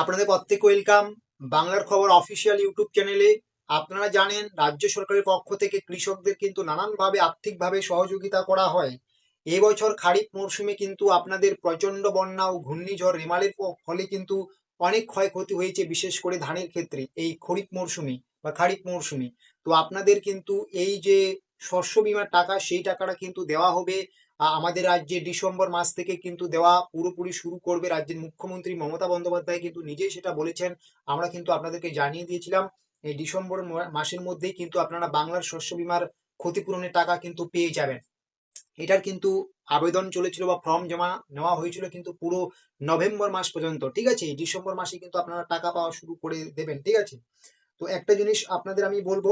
আপনাদের প্রত্যেক ওয়েলকাম বাংলার খবর অফিসিয়াল ইউটিউব চ্যানেলে আপনারা জানেন, রাজ্য সরকারের পক্ষ থেকে কৃষকদের কিন্তু নানানভাবে আর্থিকভাবে সহযোগিতা করা হয়। এবছর খারিফ মরশুমে কিন্তু আপনাদের প্রচণ্ড বন্যা ও ঘূর্ণিঝড় রেমালের ফলে কিন্তু অনেক ক্ষয়ক্ষতি হয়েছে, বিশেষ করে ধানের ক্ষেত্রে, এই খরিফ মরশুমে বা খারিফ মরশুমে। তো আপনাদের কিন্তু এই যে শস্য বীমার টাকা, সেই টাকাটা কিন্তু দেওয়া হবে আমাদের রাজ্যে ডিসেম্বর মাস থেকে কিন্তু দেওয়া পুরোপুরি শুরু করবে রাজ্যের মুখ্যমন্ত্রী মমতা বন্দ্যোপাধ্যায় কিন্তু নিজেই সেটা বলেছেন। আমরা কিন্তু আপনাদেরকে জানিয়ে দিয়েছিলাম, এই ডিসেম্বর মাসের মধ্যেই কিন্তু আপনারা বাংলার শস্য বীমার ক্ষতিপূরণের টাকা কিন্তু পেয়ে যাবেন। এটার কিন্তু আবেদন চলেছিল বা ফর্ম জমা নেওয়া হয়েছিল কিন্তু পুরো নভেম্বর মাস পর্যন্ত, ঠিক আছে? ডিসেম্বর মাসে কিন্তু আপনারা টাকা পাওয়া শুরু করে দেবেন, ঠিক আছে? তো একটা জিনিস আপনাদের আমি বলব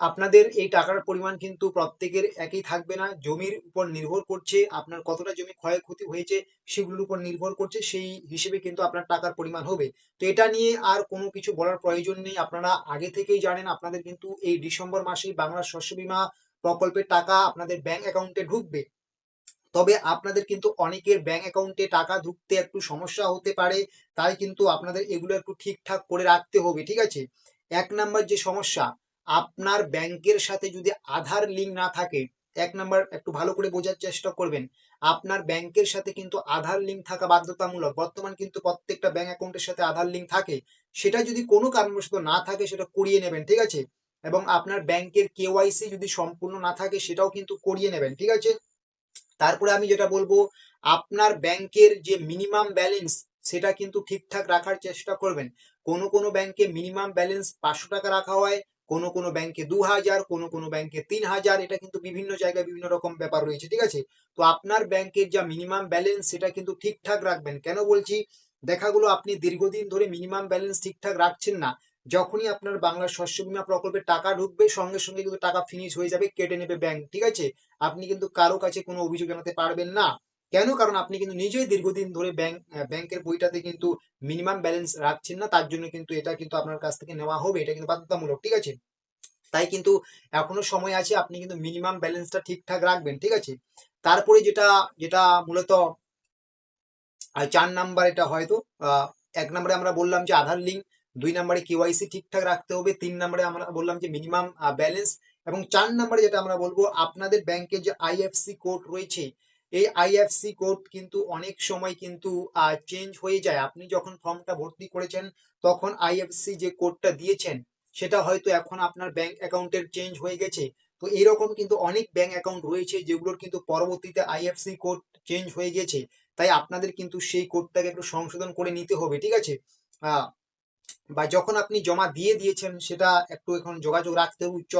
আপনাদের এই টাকার পরিমাণ কিন্তু প্রত্যেকের একই থাকবে না। জমির উপর নির্ভর করছে আপনার কতটা জমি ক্ষয়ক্ষতি হয়েছে, সেগুলোর উপর নির্ভর করছে, সেই হিসেবে কিন্তু আপনার টাকার পরিমাণ হবে। তো এটা নিয়ে আর কোনো কিছু বলার প্রয়োজন নেই। আপনারা আগে থেকেই জানেন, আপনাদের কিন্তু এই ডিসেম্বর মাসেই বাংলা শস্য বীমা প্রকল্পের টাকা আপনাদের ব্যাংক অ্যাকাউন্টে ঢুকবে। তবে আপনাদের কিন্তু অনেকের ব্যাংক অ্যাকাউন্টে টাকা ঢুকতে একটু সমস্যা হতে পারে, তাই কিন্তু আপনাদের এগুলো একটু ঠিকঠাক করে রাখতে হবে, ঠিক আছে? এক নাম্বার যে সমস্যা আপনার ব্যাংকের সাথে যদি আধার লিঙ্ক না থাকে, এক নাম্বার একটু ভালো করে বোঝার চেষ্টা করবেন। আপনার ব্যাংকের সাথে কিন্তু আধার লিঙ্ক থাকা বাধ্যতামূলক, বর্তমান কিন্তু প্রত্যেকটা ব্যাংক অ্যাকাউন্টের সাথে আধার লিঙ্ক থাকে, সেটা যদি কোনো কারণবশত না থাকে সেটা করিয়ে নেবেন, ঠিক আছে? এবং আপনার ব্যাংকের কেওয়াইসি যদি সম্পূর্ণ না থাকে সেটাও কিন্তু করিয়ে নেবেন, ঠিক আছে? তারপরে আমি যেটা বলব, আপনার ব্যাংকের যে মিনিমাম ব্যালেন্স, সেটা কিন্তু ঠিকঠাক রাখার চেষ্টা করবেন। কোনো কোনো ব্যাংকে মিনিমাম ব্যালেন্স পাঁচশো টাকা রাখা হয় কোনো কোনো ব্যাংকে দু হাজার কোনো কোনো ব্যাংকে তিন হাজার এটা কিন্তু বিভিন্ন জায়গায় বিভিন্ন রকম ব্যাপার রয়েছে, ঠিক আছে? তো আপনার ব্যাংকের যা মিনিমাম ব্যালেন্স সেটা কিন্তু ঠিকঠাক রাখবেন। কেন বলছি? দেখা গেলো আপনি দীর্ঘদিন ধরে মিনিমাম ব্যালেন্স ঠিকঠাক রাখছেন না। যখনই আপনার বাংলা শস্য বীমা প্রকল্পে টাকা ঢুকবে, সঙ্গে সঙ্গে কিন্তু টাকা ফিনিশ হয়ে যাবে, কেটে নেবে ব্যাংক ঠিক আছে? আপনি কিন্তু কারও কাছে কোনো অভিযোগ জানাতে পারবেন না। কেন? কারণ আপনি কিন্তু নিজেই দীর্ঘদিন ধরে ব্যাংক ব্যাংকের বইটাতে কিন্তু মিনিমাম ব্যালেন্স রাখছেন না, তার জন্য কিন্তু এটা কিন্তু আপনার কাছ থেকে নেওয়া হবে, এটা কিন্তু বাধ্যতামূলক, ঠিক আছে? তাই কিন্তু এখনও সময় আছে, আপনি কিন্তু মিনিমাম ব্যালেন্সটা ঠিকঠাক রাখবেন, ঠিক আছে? তারপরে যেটা যেটা মূলত চার নাম্বার এটা হয়তো এক নম্বরে আমরা বললাম যে আধার লিঙ্ক দুই নম্বরে কেওয়াইসি ঠিকঠাক রাখতে হবে, তিন নম্বরে আমরা বললাম যে মিনিমাম ব্যালেন্স এবং চার নম্বরে যেটা আমরা বলব, আপনাদের ব্যাংকের যে আইএফসি কোড রয়েছে এই আইএফসি কোড কিন্তু অনেক সময় কিন্তু চেঞ্জ হয়ে যায়। আপনি যখন ফর্মটা ভর্তি করেছেন, তখন আইএফসি যে কোডটা দিয়েছেন, সেটা হয়তো এখন আপনার ব্যাংক অ্যাকাউন্টের চেঞ্জ হয়ে গেছে। তো এরকম কিন্তু অনেক ব্যাংক অ্যাকাউন্ট রয়েছে, যেগুলোর কিন্তু পরবর্তীতে আইএফসি কোড চেঞ্জ হয়ে গেছে। তাই আপনাদের কিন্তু সেই কোডটাকে একটু সংশোধন করে নিতে হবে, ঠিক আছে? বা যখন আপনি জমা দিয়ে দিয়েছেন, সেটা একটু এখন যোগাযোগ রাখতে উচ্চ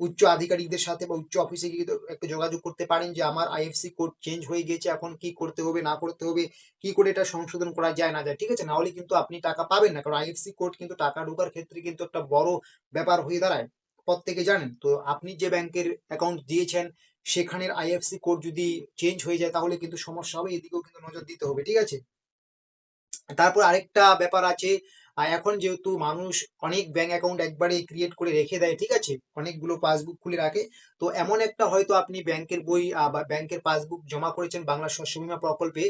উচ্চ আধিকারিকদের সাথে বা উচ্চ অফিসে গিয়ে একটু যোগাযোগ করতে পারেন যে, আমার আইএফসি কোড চেঞ্জ হয়ে গিয়েছে, এখন কি করতে হবে, না করতে হবে, কি করে এটা সংশোধন করা যায়, না যায়? ঠিক আছে? না হলে কিন্তু আপনি টাকা পাবেন না, কারণ আইএফসি কোড কিন্তু টাকা ঢোকার ক্ষেত্রে কিন্তু একটা বড় ব্যাপার হয়ে দাঁড়ায়। প্রত্যেকে জানেন? তো আপনি যে ব্যাংকের অ্যাকাউন্ট দিয়েছেন, সেখানের আইএফসি কোড যদি চেঞ্জ হয়ে যায়, তাহলে কিন্তু সমস্যা হবে, এদিকেও কিন্তু নজর দিতে হবে। ঠিক আছে? তারপর আরেকটা ব্যাপার আছে এখন যেহেতু মানুষ অনেক ব্যাংক অ্যাকাউন্ট একবারে ক্রিয়েট করে রেখে দেয়, ঠিক আছে? অনেকগুলো পাসবুক খুলে রাখে। তো এমন একটা হয়তো আপনি ব্যাংকের বই বা ব্যাংকের পাসবুক জমা করেছেন বাংলা শস্য বীমা প্রকল্পে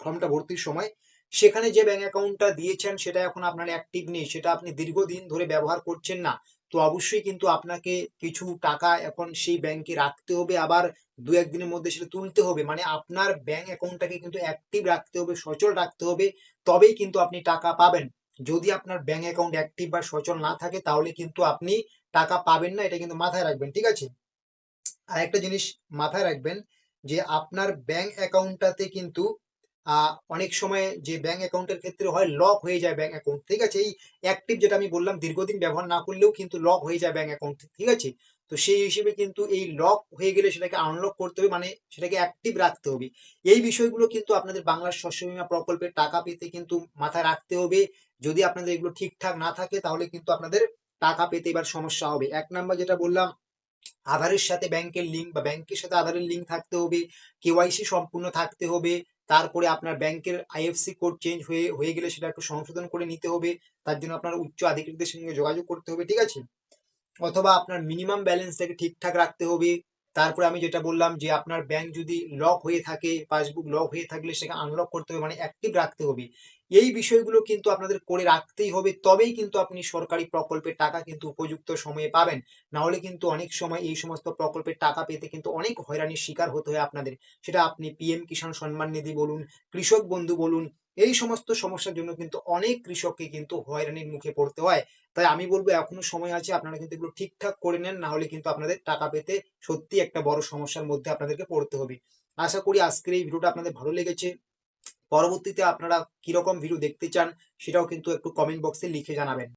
ফর্মটা ভর্তির সময়। সেখানে যে ব্যাংক অ্যাকাউন্টটা দিয়েছেন সেটা এখন আপনার অ্যাক্টিভ নেই। সেটা আপনি দীর্ঘদিন ধরে ব্যবহার করছেন না। তো অবশ্যই কিন্তু আপনাকে কিছু টাকা এখন সেই ব্যাংকে রাখতে হবে। আবার দু একদিনের মধ্যে সেটা তুলতে হবে। মানে আপনার ব্যাংক অ্যাকাউন্টটাকে কিন্তু অ্যাক্টিভ রাখতে হবে, সচল রাখতে হবে। তবেই কিন্তু আপনি টাকা পাবেন। যদি আপনার ব্যাংক অ্যাকাউন্ট অ্যাক্টিভ বা সচল না থাকে, তাহলে কিন্তু আপনি টাকা পাবেন না, এটা কিন্তু মাথায় রাখবেন, ঠিক আছে? আর একটা জিনিস মাথায় রাখবেন যে আপনার ব্যাংক অ্যাকাউন্টটাতে কিন্তু অনেক সময় যে ব্যাংক অ্যাকাউন্টের ক্ষেত্রে হয় লক হয়ে যায় ব্যাংক অ্যাকাউন্ট ঠিক আছে? এই অ্যাক্টিভ যেটা আমি বললাম, দীর্ঘদিন ব্যবহার না করলেও কিন্তু লক হয়ে যায় ব্যাংক অ্যাকাউন্ট ঠিক আছে? তো সেই হিসেবে কিন্তু এই লক হয়ে গেলে সেটাকে আনলক করতে হবে মানে সেটাকে অ্যাক্টিভ রাখতে হবে। এই বিষয়গুলো কিন্তু আপনাদের বাংলার শস্য বীমা প্রকল্পের টাকা পেতে কিন্তু মাথায় রাখতে হবে। যদি আপনাদের এগুলো ঠিকঠাক না থাকে, তাহলে কিন্তু আপনাদের টাকা পেতে এবার সমস্যা হবে। এক নাম্বার যেটা বললাম, আধারের সাথে ব্যাংকের লিঙ্ক বা ব্যাংকের সাথে আধারের লিঙ্ক থাকতে হবে কেওয়াইসি সম্পূর্ণ থাকতে হবে, তারপরে আপনার ব্যাংকের আইএফসি কোড চেঞ্জ হয়ে হয়ে গেলে সেটা একটু সংশোধন করে নিতে হবে, তার জন্য আপনার উচ্চ আধিকারিকদের সঙ্গে যোগাযোগ করতে হবে, ঠিক আছে? অথবা আপনার মিনিমাম ব্যালেন্সটাকে ঠিকঠাক রাখতে হবে, তারপরে আমি যেটা বললাম যে আপনার ব্যাংক যদি লক হয়ে থাকে পাসবুক লক হয়ে থাকলে সেখানে আনলক করতে হবে মানে অ্যাক্টিভ রাখতে হবে। এই বিষয়গুলো কিন্তু আপনাদের করে রাখতেই হবে, তবেই কিন্তু আপনি সরকারি প্রকল্পের টাকা কিন্তু উপযুক্ত সময়ে পাবেন। না হলে কিন্তু অনেক সময় এই সমস্ত প্রকল্পের টাকা পেতে কিন্তু অনেক হয়রানির শিকার হতে হয় আপনাদের। সেটা আপনি পিএম কিষাণ সম্মান নিধি বলুন, কৃষক বন্ধু বলুন, এই সমস্ত সমস্যার জন্য কিন্তু অনেক কৃষককে কিন্তু হয়রানির মুখে পড়তে হয়। তাই আমি বলব এখনও সময় আছে, আপনারা কিন্তু এগুলো ঠিকঠাক করে নেন না হলে কিন্তু আপনাদের টাকা পেতে সত্যি একটা বড় সমস্যার মধ্যে আপনাদেরকে পড়তে হবে। আশা করি আজকের এই ভিডিওটা আপনাদের ভালো লেগেছে। পরবর্তীতে আপনারা কীরকম ভিডিও দেখতে চান সেটাও কিন্তু একটু কমেন্ট বক্সে লিখে জানাবেন।